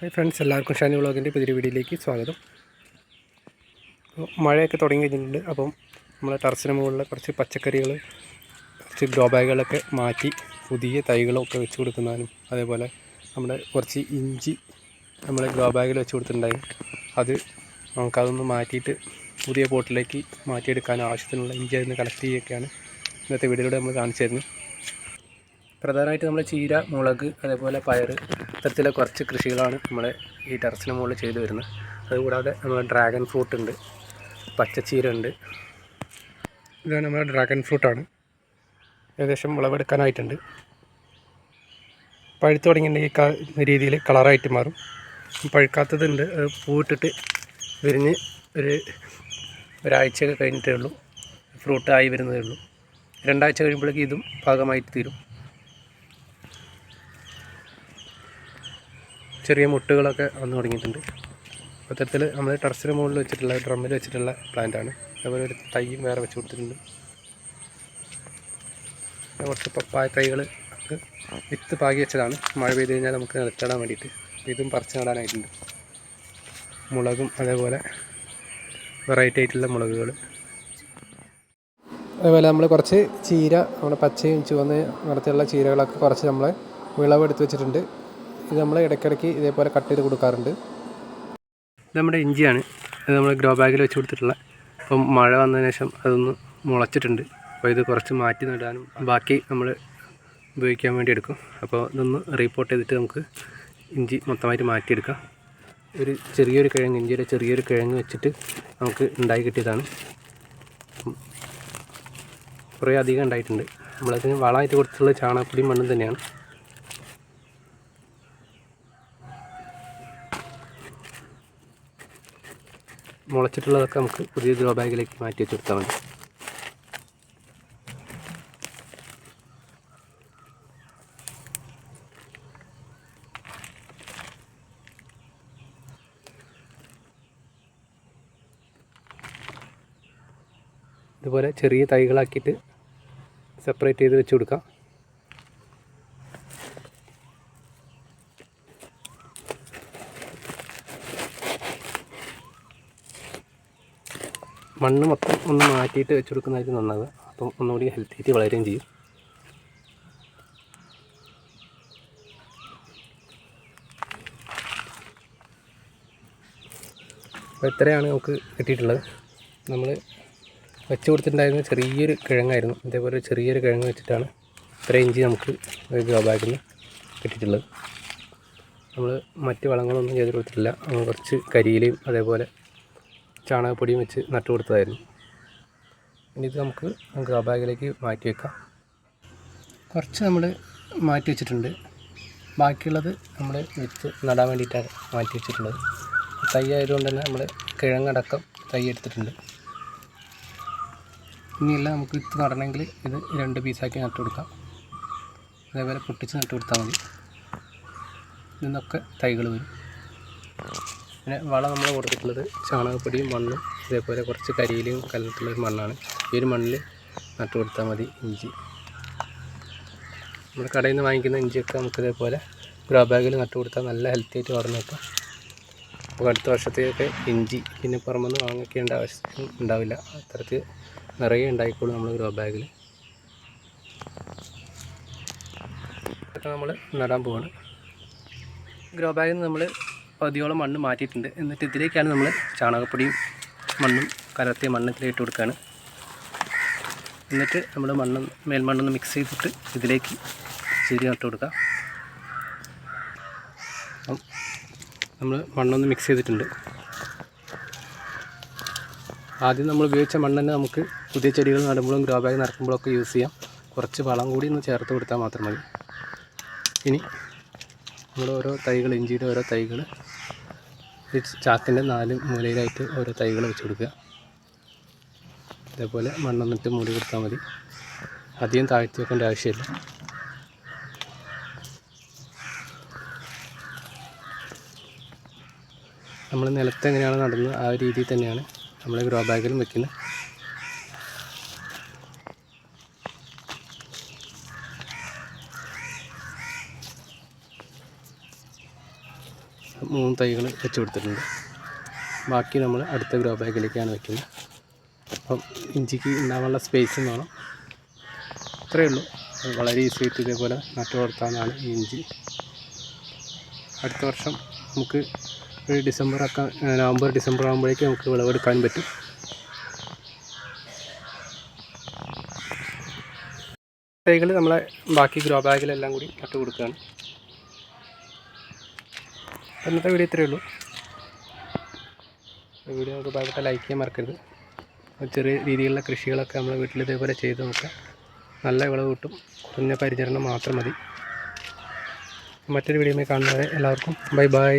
Hi friends എല്ലാവർക്കും ഷാനി വ്ളോഗിന്റെ പുതിയ വീഡിയോയിലേക്ക് സ്വാഗതം. മഴയൊക്കെ തുടങ്ങി കഴിഞ്ഞിട്ടുണ്ട്. അപ്പം നമ്മൾ ടെറസിന് മുകളിൽ കുറച്ച് പച്ചക്കറികൾ കുറച്ച് ഗ്രോ ബാഗുകളൊക്കെ മാറ്റി പുതിയ തൈകളൊക്കെ വെച്ച് കൊടുക്കുന്നതിനും അതേപോലെ നമ്മുടെ കുറച്ച് ഇഞ്ചി നമ്മൾ ഗ്രോ ബാഗിൽ വെച്ച് കൊടുത്തിട്ടുണ്ടായിരുന്നു അത് നമുക്കതൊന്ന് മാറ്റിയിട്ട് പുതിയ പോട്ടിലേക്ക് മാറ്റിയെടുക്കാനും ആവശ്യത്തിനുള്ള ഇഞ്ചി അതിന് കളക്ട് ചെയ്യുകയൊക്കെയാണ് ഇന്നത്തെ വീഡിയോയിലൂടെ നമ്മൾ കാണിച്ചു തരുന്നത്. പ്രധാനമായിട്ട് നമ്മൾ ചീര മുളക് അതേപോലെ പയർ ഇത്തരത്തിലെ കുറച്ച് കൃഷികളാണ് നമ്മൾ ഈ ടെറസിന് മുകളിൽ ചെയ്തു വരുന്നത്. അതുകൂടാതെ നമ്മൾ ഡ്രാഗൺ ഫ്രൂട്ട് ഉണ്ട് പച്ചച്ചീര ഉണ്ട്. ഇതാണ് നമ്മുടെ ഡ്രാഗൺ ഫ്രൂട്ടാണ് ഏകദേശം വിളവെടുക്കാനായിട്ടുണ്ട്. പഴുത്ത് തുടങ്ങിയിട്ടുണ്ടെങ്കിൽ രീതിയിൽ കളറായിട്ട് മാറും. പഴുക്കാത്തതുണ്ട് അത് പൂവിട്ടിട്ട് വിരിഞ്ഞ് ഒരു ഒരാഴ്ചയൊക്കെ കഴിഞ്ഞിട്ടേ ഉള്ളൂ. ഫ്രൂട്ടായി വരുന്നതേ ഉള്ളൂ. രണ്ടാഴ്ച കഴിയുമ്പോഴേക്കും ഇതും പാകമായിട്ട് തീരും. ചെറിയ മുട്ടുകളൊക്കെ വന്നു തുടങ്ങിയിട്ടുണ്ട്. അത്തരത്തിൽ നമ്മൾ ടെറസിന് മുകളിൽ വെച്ചിട്ടുള്ള ഡ്രമ്മിൽ വെച്ചിട്ടുള്ള പ്ലാന്റ് ആണ്. അതുപോലെ ഒരു തൈയും വേറെ വെച്ച് കൊടുത്തിട്ടുണ്ട്. കുറച്ച് പപ്പായ തൈകൾ വിത്ത് പാകി വെച്ചതാണ്. മഴ പെയ്ത് കഴിഞ്ഞാൽ നമുക്ക് നിലത്തിടാൻ വേണ്ടിയിട്ട്. ഇതും പറിച്ച് നടാനായിട്ടുണ്ട്. മുളകും അതേപോലെ വെറൈറ്റി ആയിട്ടുള്ള മുളകുകൾ അതുപോലെ നമ്മൾ കുറച്ച് ചീര നമ്മുടെ പച്ചയും ചുവന്ന് നിറത്തിലുള്ള ചീരകളൊക്കെ കുറച്ച് നമ്മൾ വിളവെടുത്ത് വെച്ചിട്ടുണ്ട്. ഇത് നമ്മൾ ഇടയ്ക്കിടയ്ക്ക് ഇതേപോലെ കട്ട് ചെയ്ത് കൊടുക്കാറുണ്ട്. ഇത് നമ്മുടെ ഇഞ്ചിയാണ് അത് നമ്മൾ ഗ്രോ ബാഗിൽ വെച്ച് കൊടുത്തിട്ടുള്ള. അപ്പം മഴ വന്നതിന് ശേഷം അതൊന്ന് മുളച്ചിട്ടുണ്ട്. അപ്പോൾ ഇത് കുറച്ച് മാറ്റി നടാനും ബാക്കി നമ്മൾ ഉപയോഗിക്കാൻ വേണ്ടി എടുക്കും. അപ്പോൾ ഇതൊന്ന് റീപ്പോർട്ട് ചെയ്തിട്ട് നമുക്ക് ഇഞ്ചി മൊത്തമായിട്ട് മാറ്റിയെടുക്കാം. ഒരു ചെറിയൊരു കിഴങ്ങ് ഇഞ്ചിയുടെ ചെറിയൊരു കിഴങ്ങ് വെച്ചിട്ട് നമുക്ക് ഉണ്ടായി കിട്ടിയതാണ്. കുറേ അധികം ഉണ്ടായിട്ടുണ്ട്. നമ്മളതിന് വളമായിട്ട് കൊടുത്തിട്ടുള്ള ചാണകപ്പൊടിയും മണ്ണും തന്നെയാണ്. മുളച്ചിട്ടുള്ളതൊക്കെ നമുക്ക് പുതിയ ഗ്രോ ബാഗിലേക്ക് മാറ്റി വെച്ചെടുത്താൽ മതി. ഇതുപോലെ ചെറിയ തൈകളാക്കിയിട്ട് സെപ്പറേറ്റ് ചെയ്ത് വെച്ച് കൊടുക്കാം. മണ്ണ് മൊത്തം ഒന്ന് മാറ്റിയിട്ട് വെച്ച് കൊടുക്കുന്നതായിരിക്കും നന്നാവുക അപ്പം ഒന്നുകൂടി ഹെൽത്തി ആയിട്ട് വളരുകയും ചെയ്യും. അപ്പോൾ ഇത്രയാണ് നമുക്ക് കിട്ടിയിട്ടുള്ളത്. നമ്മൾ വെച്ച് കൊടുത്തിട്ടുണ്ടായിരുന്ന ചെറിയൊരു കിഴങ്ങായിരുന്നു. ഇതേപോലെ ചെറിയൊരു കിഴങ്ങ് വെച്ചിട്ടാണ് ഇത്ര ഇഞ്ചി നമുക്ക് ഗ്രോ കിട്ടിയിട്ടുള്ളത്. നമ്മൾ മറ്റ് വളങ്ങളൊന്നും ചെയ്ത് കൊടുത്തിട്ടില്ല. കുറച്ച് കരിയിലയും അതേപോലെ ചാണകപ്പൊടിയും വെച്ച് നട്ടു കൊടുത്തതായിരുന്നു. ഇനി ഇത് നമുക്ക് ഗ്രോ ബാഗിലേക്ക് മാറ്റി വെക്കാം. കുറച്ച് നമ്മൾ മാറ്റി വെച്ചിട്ടുണ്ട്. ബാക്കിയുള്ളത് നമ്മൾ വിത്ത് നടാൻ വേണ്ടിയിട്ടാണ് മാറ്റി വെച്ചിട്ടുള്ളത്. തൈ ആയതുകൊണ്ട് തന്നെ നമ്മൾ കിഴങ്ങടക്കം തൈ എടുത്തിട്ടുണ്ട്. ഇനിയെല്ലാം നമുക്ക് വിത്ത് നടണമെങ്കിൽ ഇത് രണ്ട് പീസാക്കി നട്ടു കൊടുക്കാം. അതേപോലെ പൊട്ടിച്ച് നട്ടു കൊടുത്താൽ മതി. നിന്നൊക്കെ തൈകൾ വരും. പിന്നെ വളം നമ്മൾ കൊടുത്തിട്ടുള്ളത് ചാണകപ്പൊടിയും മണ്ണും ഇതേപോലെ കുറച്ച് കരിയിലും കലർത്തുള്ള ഒരു മണ്ണാണ്. ഈ ഒരു മണ്ണിൽ നട്ടു കൊടുത്താൽ മതി ഇഞ്ചി. നമ്മൾ കടയിൽ നിന്ന് വാങ്ങിക്കുന്ന ഇഞ്ചിയൊക്കെ നമുക്ക് ഇതേപോലെ ഗ്രോ ബാഗിൽ നട്ടു കൊടുത്താൽ നല്ല ഹെൽത്തി ആയിട്ട് വളർന്നു വെക്കാം അപ്പോൾ അടുത്ത വർഷത്തേക്ക് ഇഞ്ചി പിന്നെ പുറമെന്ന് വാങ്ങിക്കേണ്ട ആവശ്യം ഉണ്ടാവില്ല. അത്തരത്തിൽ നിറയെ ഉണ്ടായിക്കോളും നമ്മൾ ഗ്രോ ബാഗിൽ ഇതൊക്കെ നമ്മൾ നടാൻ പോവാണ്. ഗ്രോ ബാഗിൽ നമ്മൾ പതിയോളം മണ്ണ് മാറ്റിയിട്ടുണ്ട്. എന്നിട്ട് ഇതിലേക്കാണ് നമ്മൾ ചാണകപ്പൊടിയും മണ്ണും കലർത്തിയ മണ്ണത്തിലേക്ക് ഇട്ട് കൊടുക്കുകയാണ് എന്നിട്ട് നമ്മൾ മണ്ണ് മേൽമണ്ണൊന്ന് മിക്സ് ചെയ്തിട്ട് ഇതിലേക്ക് ചെരി നട്ട് കൊടുക്കുക അപ്പം നമ്മൾ മണ്ണൊന്ന് മിക്സ് ചെയ്തിട്ടുണ്ട്. ആദ്യം നമ്മൾ ഉപയോഗിച്ച മണ്ണ് തന്നെ നമുക്ക് പുതിയ ചെടികൾ നടുമ്പോഴും ഗ്രോ ബാഗ് നടക്കുമ്പോഴൊക്കെ യൂസ് ചെയ്യാം. കുറച്ച് വളം കൂടി ഒന്ന് ചേർത്ത് കൊടുത്താൽ മാത്രം മതി. ഇനി നമ്മൾ ഓരോ തൈകൾ ഇഞ്ചിയുടെ ഓരോ തൈകൾ. ചാക്കിന്റെ നാല് മൂലയിലായിട്ട് ഓരോ തൈകൾ വെച്ച് കൊടുക്കുക. അതേപോലെ മണ്ണൊന്നിട്ട് മൂടി കൊടുത്താൽ മതി. അധികം താഴ്ത്തി വെക്കേണ്ട ആവശ്യമില്ല. നമ്മൾ നിലത്ത് എങ്ങനെയാണ് നടുന്നത് ആ രീതിയിൽ തന്നെയാണ് നമ്മൾ ഗ്രോ ബാഗിലും വെക്കുന്നത്. മൂന്ന് തൈകൾ വെച്ച് കൊടുത്തിട്ടുണ്ട് ബാക്കി നമ്മൾ അടുത്ത ഗ്രോ ബാഗിലേക്കാണ് വെക്കുന്നത്. അപ്പം ഇഞ്ചിക്ക് ഉണ്ടാവാനുള്ള സ്പേസും വേണം. അത്രയേ ഉള്ളൂ. വളരെ ഈസി ആയിട്ട് ഇതേപോലെ നട്ടു വളർത്താനാണ് ഈ ഇഞ്ചി. അടുത്ത വർഷം നമുക്ക് ഒരു ഡിസംബർ ഒക്കെ നവംബർ ഡിസംബർ ആകുമ്പോഴേക്കും നമുക്ക് വിളവെടുക്കാൻ പറ്റും. തൈകൾ നമ്മളെ ബാക്കി ഗ്രോ ബാഗിലെല്ലാം കൂടി നട്ടു കൊടുക്കുകയാണ് ഇന്നത്തെ വീഡിയോ ഇത്രയേ ഉള്ളൂ. വീഡിയോ നമുക്ക് ഭാഗത്തെ ലൈക്ക് ചെയ്യാൻ മറക്കരുത്. ചെറിയ രീതിയിലുള്ള കൃഷികളൊക്കെ നമ്മൾ വീട്ടിൽ ഇതേപോലെ ചെയ്ത് നോക്കാം നല്ല വിളവ് കിട്ടും. കുറഞ്ഞ പരിചരണം മാത്രം മതി. മറ്റൊരു വീഡിയോയിൽ കാണുന്നവരെ എല്ലാവർക്കും ബൈ ബൈ